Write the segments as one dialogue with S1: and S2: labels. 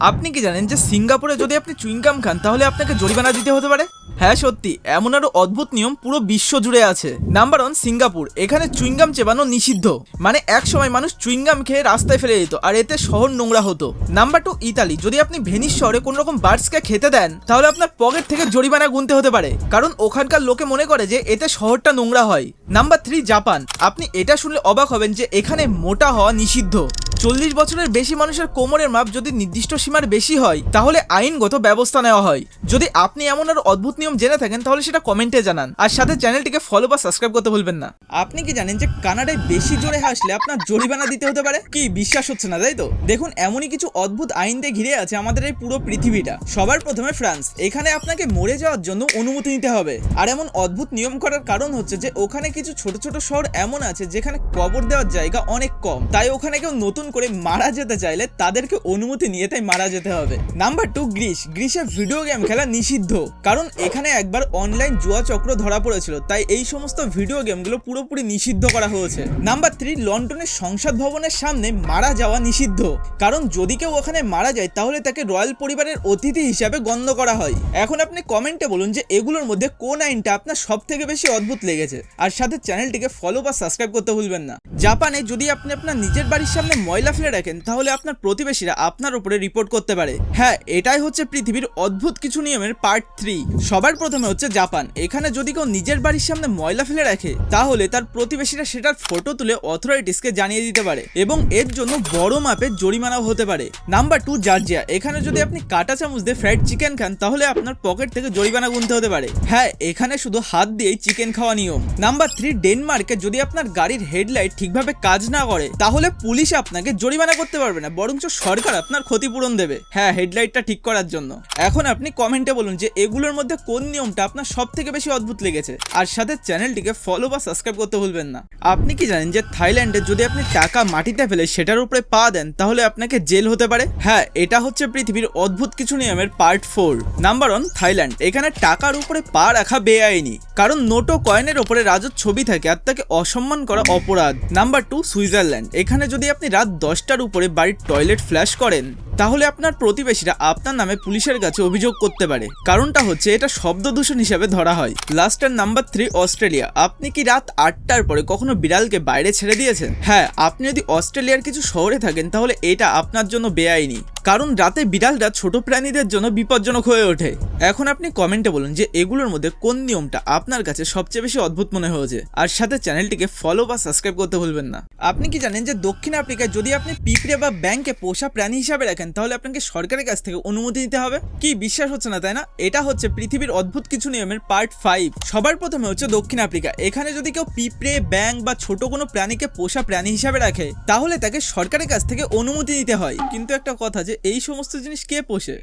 S1: আপনি কি জানেন যে সিঙ্গাপুরে যদি আপনি চুইংগাম খান, তাহলে আপনাকে জরিমানা দিতে হতে পারে? হ্যাঁ সত্যি। এমন আরও অদ্ভুত নিয়ম পুরো বিশ্ব জুড়ে আছে। Number one Singapore. এখানে চুইংগাম চেবানো নিষিদ্ধ। মানে এক সময় মানুষ চুইংগাম খেয়ে রাস্তায় ফেলে দিত, আর এতে শহর নোংরা হতো। Number two Italy. যদি আপনি ভেনিস শহরে কোন রকম বার্ডসকে খেতে দেন, তাহলে আপনার পকেট থেকে জরিমানা গুনতে হতে পারে। কারণ ওখানকার লোকে মনে করে যে এতে শহরটা নোংরা হয়। Number three Japan. আপনি এটা শুনলে অবাক হবেন যে এখানে মোটা হওয়া নিষিদ্ধ। চল্লিশ বছরের বেশি মানুষের কোমরের মাপ যদি নির্দিষ্ট সীমার বেশি হয়, তাহলে আইনগত ব্যবস্থা নেওয়া হয়। যদি আপনি এমন আর অদ্ভুত নিয়ম জেনে থাকেন, তাহলে সেটা কমেন্টে জানান। আর সাথে চ্যানেলটিকে ফলো বা সাবস্ক্রাইব করতে ভুলবেন না। আপনি কি জানেন যে কানাডায় বেশি জোরে হাসলে আপনার জরিমানা দিতে হতে পারে? কি বিশ্বাস হচ্ছে না, তাই তো? দেখুন, এমনই কিছু অদ্ভুত আইন দিয়ে ঘিরে আছে আমাদের এই পুরো পৃথিবীটা। সবার প্রথমে ফ্রান্স। এখানে আপনাকে মরে যাওয়ার জন্য অনুমতি নিতে হবে। আর এমন অদ্ভুত নিয়ম করার কারণ হচ্ছে যে, ওখানে কিছু ছোট ছোট শহর এমন আছে যেখানে কবর দেওয়ার জায়গা অনেক কম। তাই ওখানে কেউ নতুন করে মারা যেতে চাইলে তাদেরকে অনুমতি নিয়ে তাই মারা যেতে হবে। নাম্বার টু গ্রিস গ্রিসে ভিডিও গেম খেলা নিষিদ্ধ। কারণ এখানে একবার অনলাইন জুয়া চক্র ধরা পড়েছিল, তাই এই সমস্ত ভিডিও গেমগুলো পুরোপুরি নিষিদ্ধ করা হয়েছে। নাম্বার থ্রি লন্ডনের সংসদ ভবনের সামনে মারা যাওয়া নিষিদ্ধ। কারণ যদি কেউ ওখানে মারা যায়, তাহলে তাকে রয়্যাল পরিবারের অতিথি হিসাবে গণ্য করা হয়। এখন আপনি কমেন্টে বলুন যে এগুলোর মধ্যে কোন আইনটা আপনার সব থেকে বেশি অদ্ভুত লেগেছে। আর সাথে চ্যানেলটিকে ফলো বা সাবস্ক্রাইব করতে ভুলবেন না। জাপানে যদি আপনি আপনার নিজের বাড়ির সামনে ময়লা ফেলে রাখেন, তাহলে আপনার প্রতিবেশীরা আপনার উপরে রিপোর্ট করতে পারে। হ্যাঁ এটাই হচ্ছে পৃথিবীর অদ্ভুত কিছু নিয়মের পার্ট থ্রি সবার প্রথমে হচ্ছে জাপান। এখানে যদি কেউ নিজের বাড়ির সামনে ময়লা ফেলে রাখে, তাহলে তার প্রতিবেশীরা সেটার ফটো তুলে অথরিটিসকে জানিয়ে দিতে পারে এবং এর জন্য বড় মাপের জরিমানাও হতে পারে। নাম্বার টু জার্জিয়া এখানে যদি আপনি কাটা চামচ দিয়ে ফ্রাইড চিকেন খান, তাহলে আপনার পকেট থেকে জরিমানা গুনতে হতে পারে। হ্যাঁ এখানে শুধু হাত দিয়েই চিকেন খাওয়া নিয়ম। নাম্বার থ্রি ডেনমার্কে যদি আপনার গাড়ির হেডলাইট ঠিকভাবে কাজ না করে, তাহলে পুলিশ আপনাকে জরিমানা করতে পারবে না, বরঞ্চ সরকার আপনার ক্ষতিপূরণ দেবে। হ্যাঁ হেডলাইটটা ঠিক করার জন্য। এখন আপনি কমেন্টে বলুন যে এগুলোর মধ্যে কোন নিয়মটা আপনার সব থেকে বেশি অদ্ভুত লেগেছে। আর সাথে চ্যানেলটিকে ফলো বা সাবস্ক্রাইব করতে ভুলবেন না। আপনি কি জানেন যে থাইল্যান্ডে যদি আপনি টাকা মাটিতে ফেলে সেটার উপরে পা দেন, তাহলে আপনাকে জেল হতে পারে? হ্যাঁ এটা হচ্ছে পৃথিবীর অদ্ভুত কিছু নিয়মের part four number one Thailand. এখানে টাকার উপরে পা রাখা বেআইনি। কারণ নোটো কয়েনের ওপরে রাজত ছবি থাকে আর তাকে অসম্মান করা অপরাধ। Number two Switzerland. এখানে যদি আপনি রাত দশটার উপরে বাড়ির টয়লেট ফ্ল্যাশ করেন। তাহলে আপনার প্রতিবেশীরা আপনার নামে পুলিশের কাছে অভিযোগ করতে পারে। কারণটা হচ্ছে এটা শব্দ দূষণ হিসাবে ধরা হয়। লাস্টের নাম্বার থ্রি, অস্ট্রেলিয়া। আপনি কি রাত আটটার পরে কখনো বিড়ালকে বাইরে ছেড়ে দিয়েছেন? হ্যাঁ আপনি যদি অস্ট্রেলিয়ার কিছু শহরে থাকেন তাহলে এটা আপনার জন্য বেআইনি। কারণ রাতে বিড়ালরা ছোট প্রাণীদের জন্য বিপজ্জনক হয়ে ওঠে। এখন আপনি কমেন্টে বলুন যে এগুলোর মধ্যে কোন নিয়মটা আপনার কাছে সবচেয়ে বেশি অদ্ভুত মনে হয়েছে। আর সাথে চ্যানেলটিকে ফলো বা সাবস্ক্রাইব করতে ভুলবেন না। আপনি কি জানেন যে দক্ষিণ আফ্রিকায় যদি আপনি পিঁপড়ে বা ব্যাংকে পোষা প্রাণী হিসাবে রাখেন তাহলে আপনাকে সরকারের কাছ থেকে অনুমতি নিতে হবে। কি বিশ্বাস হচ্ছে না, তাই না? এটা হচ্ছে পৃথিবীর অদ্ভুত কিছু নিয়মের পার্ট ফাইভ সবার প্রথমে হচ্ছে দক্ষিণ আফ্রিকা। এখানে যদি কেউ পিঁপড়ে ব্যাং বা ছোট কোনো প্রাণীকে পোষা প্রাণী হিসাবে রাখে, তাহলে তাকে সরকারের কাছ থেকে অনুমতি নিতে হয়। কিন্তু একটা কথা যে এই সমস্ত জিনিস কে পোষে?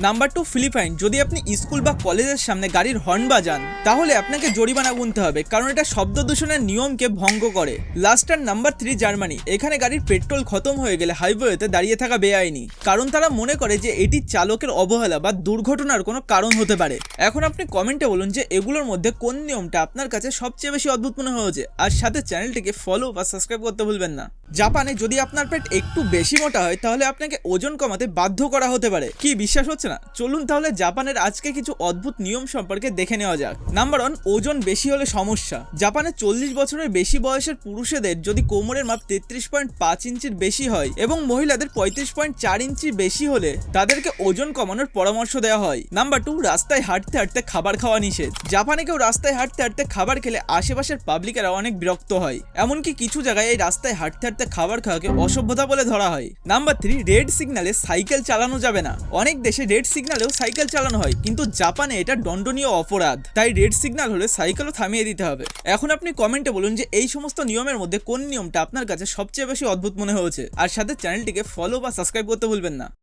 S1: নাম্বার টু ফিলিপাইন যদি আপনি স্কুল বা কলেজের সামনে গাড়ির হর্ন বাজান, তাহলে আপনাকে জরিমানা গুনতে হবে, কারণ এটা শব্দ দূষণের নিয়মকে ভঙ্গ করে। লাস্ট আর নাম্বার থ্রি জার্মানি এখানে গাড়ির পেট্রোল খতম হয়ে গেলে হাইওয়েতে দাঁড়িয়ে থাকা বেআইনি। কারণ তারা মনে করে যে এটি চালকের অবহেলা বা দুর্ঘটনার কোনো কারণ হতে পারে। এখন আপনি কমেন্টে বলুন যে এগুলোর মধ্যে কোন নিয়মটা আপনার কাছে সবচেয়ে বেশি অদ্ভুত মনে হয়েছে। আর সাথে চ্যানেলটিকে ফলো বা সাবস্ক্রাইব করতে ভুলবেন না। জাপানে যদি আপনার পেট একটু বেশি মোটা হয়, তাহলে আপনাকে ওজন কমাতে বাধ্য করা হতে পারে। কি বিশ্বাস হচ্ছে না? চলুন তাহলে জাপানের আজকে কিছু অদ্ভুত নিয়ম সম্পর্কে দেখে নেওয়া যাক। নাম্বার ওয়ান ওজন বেশি হলে সমস্যা। জাপানে চল্লিশ বছরের বেশি বয়সের পুরুষেদের যদি কোমরের মাপ তেত্রিশ পয়েন্ট পাঁচ ইঞ্চির বেশি হয় এবং মহিলাদের পঁয়ত্রিশ পয়েন্ট চার ইঞ্চি বেশি হলে তাদেরকে ওজন কমানোর পরামর্শ দেওয়া হয়। নাম্বার টু রাস্তায় হাঁটতে হাঁটতে খাবার খাওয়া নিষেধ। জাপানে কেউ রাস্তায় হাঁটতে হাঁটতে খাবার খেলে আশেপাশের পাবলিকেরা অনেক বিরক্ত হয়। এমনকি কিছু জায়গায় এই রাস্তায় হাঁটতে হাঁটতে খাবার খাওয়াকে অসভ্যতা বলে ধরা হয়। নাম্বার থ্রি রেড সিগনালে সাইকেল চালানো যাবে না। অনেক দেশে রেড সিগনালেও সাইকেল চালানো হয়, কিন্তু জাপানে এটা দণ্ডনীয় অপরাধ। তাই রেড সিগন্যাল হলে সাইকেলও থামিয়ে দিতে হবে। এখন আপনি কমেন্টে বলুন যে এই সমস্ত নিয়মের মধ্যে কোন নিয়মটা আপনার কাছে সবচেয়ে বেশি অদ্ভুত মনে হয়েছে। আর সাথে চ্যানেলটিকে ফলো বা সাবস্ক্রাইব করতে ভুলবেন না।